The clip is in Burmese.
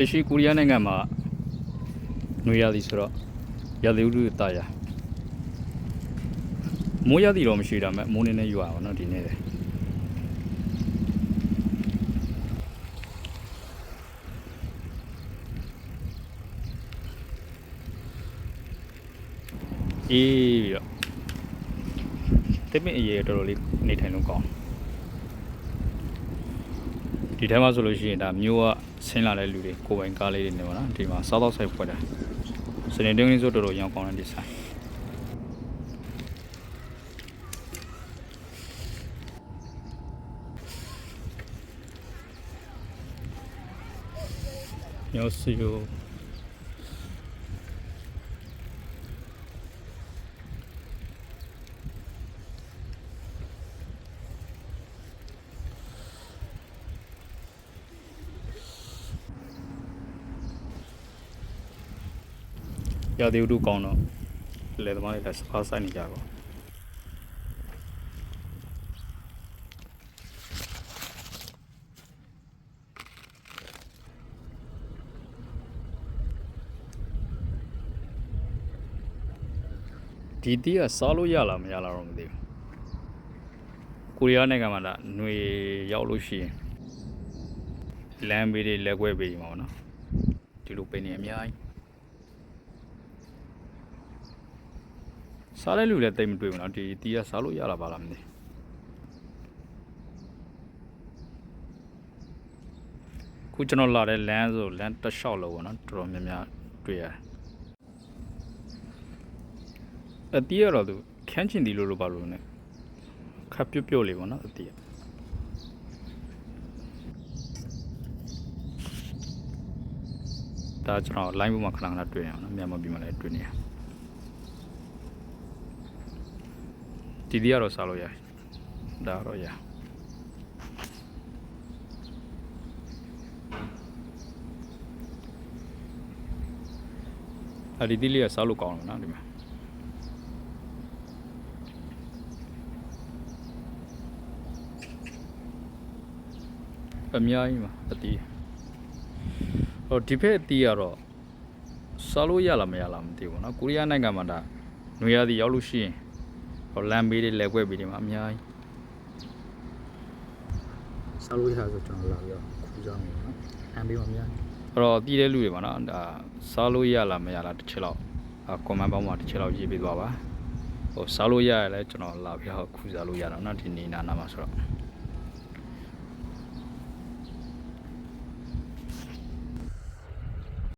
အရှိကိုရီးယားနိုင်ငံမှာနွေရာသီဆိုတော့ရာသီဥတုတာယာမိုးရာသီတော့မရှိတာမဲ့မိုးနေနေရွာအောင်နော်ဒီနေ့လေအေးပြီးတော့တိမင်အရေးတော်တော်လေးနေထိုင်လို့ကောင်းဒီထဲမှာဆိုလို့ရှိရင်ဒါမျိုးက ဆင်းလာတဲ့လူတွေကိုယ်ပိုင်ကားလေးတွေနေပါလားဒီမှာစားတော့ဆိုင်ဖွက်တာစနေတင်းလေးဆိုတော်တော်ရောင်းကောင်းတဲ့ဒီဆိုင်ရောစီယို ရာသီဥတုကောင်းတော့လေသမားတွေလည်းစပါးဆိုင်နေကြပါဒီတီးကစားလို့ရလားမရလားတော့မသိဘူးကိုရီးယားနိုင်ငံမှာဒါຫນွေရောက်လို့ရှိရင်လမ်းဘေးတွေလက်ကွဲဘေးတွေမှာပေါ့နော်ဒီလိုပင်နေအများကြီး စားတဲ့လူလည်းတိတ်မတွေ့ဘူးနော်ဒီတီးကစားလို့ရတာပါလားမသိခုကျွန်တော်လာတဲ့လမ်းဆိုလမ်းတစ်လျှောက်လို့ပေါ့နော်တော်တော်များများတွေ့ရတယ်အတီးကတော့သူခန်းချင်ဒီလိုလိုပါလို့ ਨੇ ခပ်ပြုတ်ပြုတ်လေးပေါ့နော်အတီးကဒါကျွန်တော် line ပေါ်မှာခဏခဏတွေ့ရအောင်နော်မြန်မာပြည်မှာလည်းတွေ့နေရ ဒီဒီကတော့စားလို့ရတယ်ဒါတော့ရအဲ့ဒီဒီလေးကစားလို့ကောင်းတယ်နော်ဒီမှာအများကြီးမှာအတီးဟိုဒီဖက်အတီးကတော့စားလို့ရလားမရလားမသိဘူးเนาะကိုရီးယားနိုင်ငံမှာဒါနွေရာသီရောက်လို့ရှိရင် ဟိုလမ်းဘေးတွေလက်ကွက်ဘေးတွေမှာအများကြီးစားလို့ရဆိုကျွန်တော်လာပြီးတော့ခူးစားမယ်နော်အမ်ဘေးမှာများအဲ့တော့တည်တဲ့လူတွေပါနော်ဒါစားလို့ရလားမရလားတစ်ချက်တော့အကွန်မန့်ပေါင်းမှာတစ်ချက်တော့ရေးပေးသွားပါဟိုစားလို့ရရလဲကျွန်တော်လာပြီးတော့ခူးစားလို့ရတော့နော်ဒီနေနာနာမှာဆိုတော့